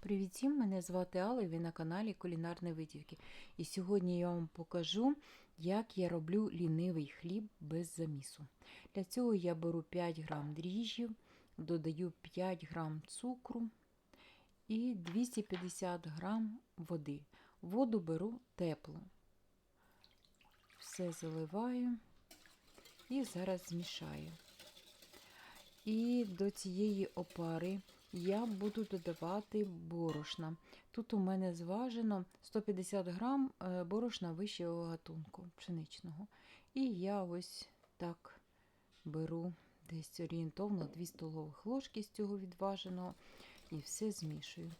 Привіт всім, мене звати Алла і ви на каналі Кулінарні Витівки. І сьогодні я вам покажу, як я роблю лінивий хліб без замісу. Для цього я беру 5 грам дріжджів, додаю 5 грам цукру і 250 грам води. Воду беру теплу. Все заливаю і зараз змішаю. І до цієї опари я буду додавати борошна. Тут у мене зважено 150 грам е, борошна вищого гатунку пшеничного. І я ось так беру десь орієнтовно 2 столових ложки з цього відваженого і все змішую.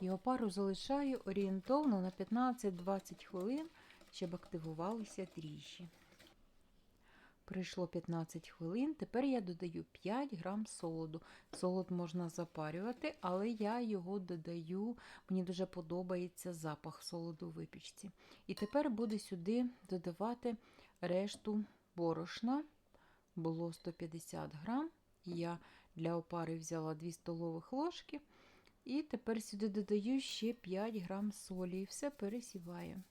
І опару залишаю орієнтовно на 15-20 хвилин, щоб активувалися дріжджі. Прийшло 15 хвилин. Тепер я додаю 5 грам солоду. Солод можна запарювати, але я його додаю, мені дуже подобається запах солоду у випічці. І тепер буду сюди додавати решту борошна. Було 150 грам. Я для опари взяла 2 столових ложки. І тепер сюди додаю ще 5 грам солі і все пересіваю.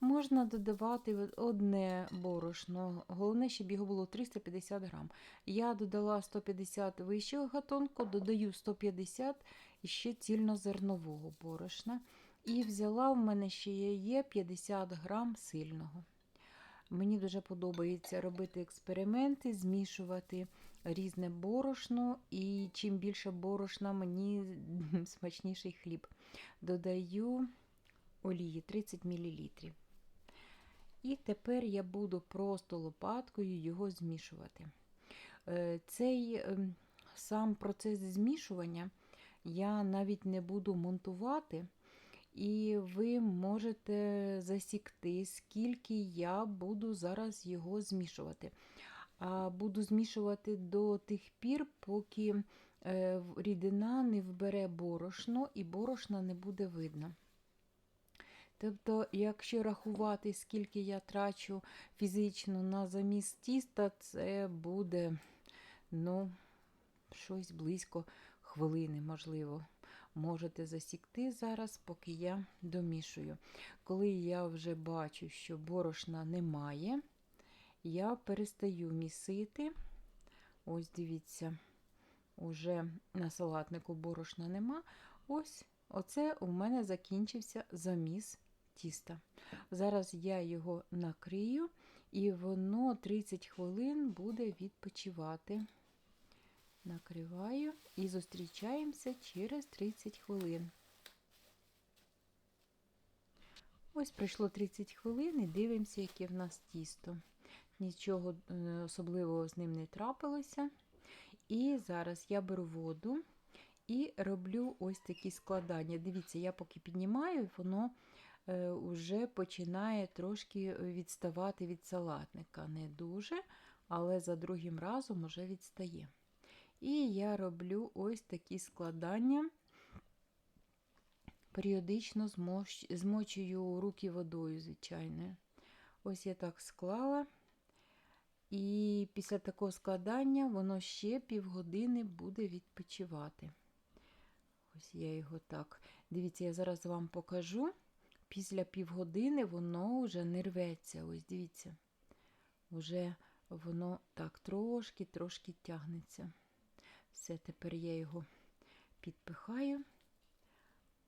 Можна додавати одне борошно, головне, щоб його було 350 грам. Я додала 150 вищого гатунку, додаю 150 ще цільнозернового борошна. І взяла в мене ще є 50 грам сильного. Мені дуже подобається робити експерименти, змішувати різне борошно, і чим більше борошна, мені смачніший хліб. Додаю олії 30 мл. І тепер я буду просто лопаткою його змішувати. Цей сам процес змішування я навіть не буду монтувати, і ви можете засікти, скільки я буду зараз його змішувати. А буду змішувати до тих пір, поки рідина не вбере борошно і борошна не буде видно. Тобто, якщо рахувати, скільки я трачу фізично на заміс тіста, це буде ну, щось близько хвилини, можливо. Можете засікти зараз, поки я домішую. Коли я вже бачу, що борошна немає, я перестаю місити. Ось дивіться, уже на салатнику борошна нема. Ось оце у мене закінчився заміс тіста. Зараз я його накрию, і воно 30 хвилин буде відпочивати. Накриваю і зустрічаємося через 30 хвилин. Ось пройшло 30 хвилин і дивимося, яке в нас тісто. Нічого особливого з ним не трапилося. І зараз я беру воду і роблю ось такі складання. Дивіться, я поки піднімаю, воно вже починає трошки відставати від салатника. Не дуже, але за другим разом вже відстає. І я роблю ось такі складання, періодично змочую руки водою, звичайно. Ось я так склала. І після такого складання воно ще півгодини буде відпочивати. Ось я його так. Дивіться, я зараз вам покажу. Після півгодини воно вже не рветься. Ось дивіться, вже воно так трошки-трошки тягнеться. Все, тепер я його підпихаю.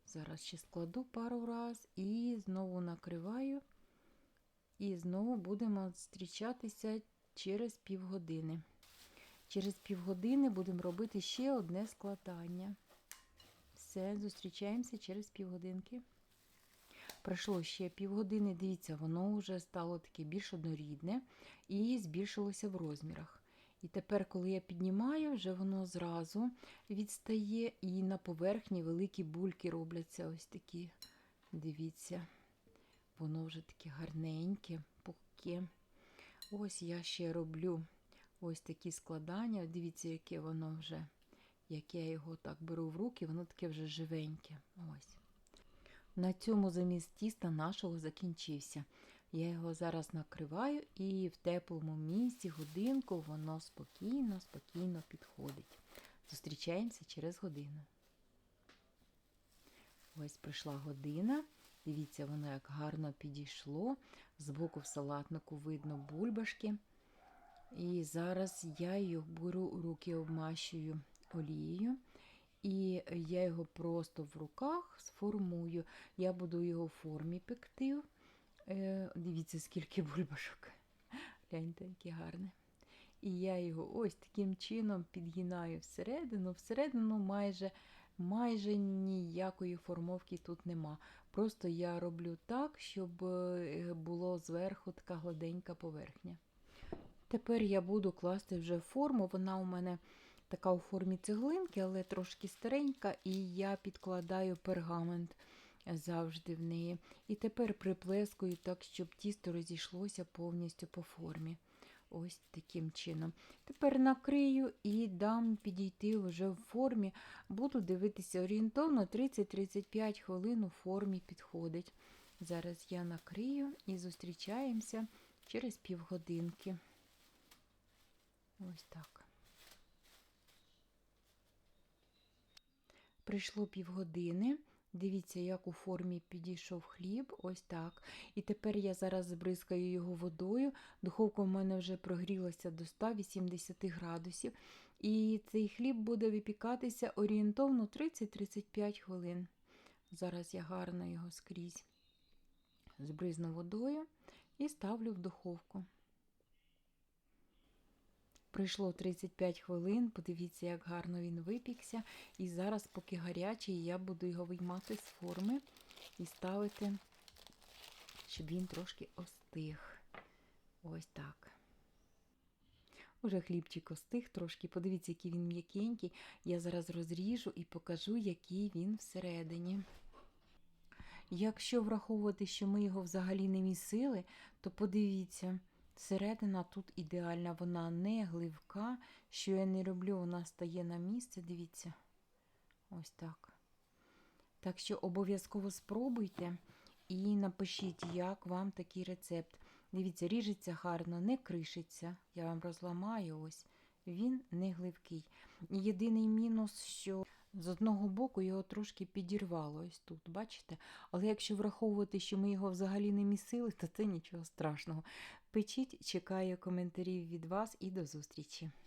Зараз ще складу пару раз і знову накриваю. І знову будемо зустрічатися через півгодини. Через півгодини будемо робити ще одне складання. Все, зустрічаємося через півгодинки. Пройшло ще півгодини, дивіться, воно вже стало таке більш однорідне і збільшилося в розмірах. І тепер, коли я піднімаю, вже воно зразу відстає, і на поверхні великі бульки робляться ось такі. Дивіться, воно вже таке гарненьке, пухке. Ось я ще роблю ось такі складання. Дивіться, яке воно вже, як я його так беру в руки, воно таке вже живеньке. Ось. На цьому заміс тіста нашого закінчився. Я його зараз накриваю і в теплому місці годинку воно спокійно, спокійно підходить. Зустрічаємося через годину. Ось прийшла година. Дивіться, воно як гарно підійшло. Збоку в салатнику видно бульбашки. І зараз я його беру, руки обмащую олією. І я його просто в руках сформую. Я буду його в формі пекти. Е, дивіться, скільки бульбашок. Гляньте, яке гарне. І я його ось таким чином підгинаю всередину. Всередину майже, майже ніякої формовки тут нема. Просто я роблю так, щоб е, було зверху така гладенька поверхня. Тепер я буду класти вже форму. Вона у мене така у формі цеглинки, але трошки старенька, і я підкладаю пергамент завжди в неї. І тепер приплескую так, щоб тісто розійшлося повністю по формі. Ось таким чином. Тепер накрию і дам підійти вже в формі. Буду дивитися орієнтовно 30-35 хвилин у формі підходить. Зараз я накрию і зустрічаємося через півгодинки. Ось так. Прийшло півгодини. Дивіться, як у формі підійшов хліб, ось так. І тепер я зараз збризкаю його водою. Духовка в мене вже прогрілася до 180 градусів. І цей хліб буде випікатися орієнтовно 30-35 хвилин. Зараз я гарно його скрізь збризну водою і ставлю в духовку. Пройшло 35 хвилин, подивіться, як гарно він випікся. І зараз, поки гарячий, я буду його виймати з форми і ставити, щоб він трошки остиг. Ось так. Уже хлібчик остиг трошки. Подивіться, який він м'якенький. Я зараз розріжу і покажу, який він всередині. Якщо враховувати, що ми його взагалі не місили, то подивіться. Середина тут ідеальна, вона не гливка. Що я не роблю, вона стає на місце, дивіться. Ось так. Так що обов'язково спробуйте і напишіть, як вам такий рецепт. Дивіться, ріжеться гарно, не кришиться. Я вам розламаю ось. Він не гливкий. Єдиний мінус, що з одного боку його трошки підірвало ось тут, бачите? Але якщо враховувати, що ми його взагалі не місили, то це нічого страшного. Печіть, чекаю коментарів від вас і до зустрічі!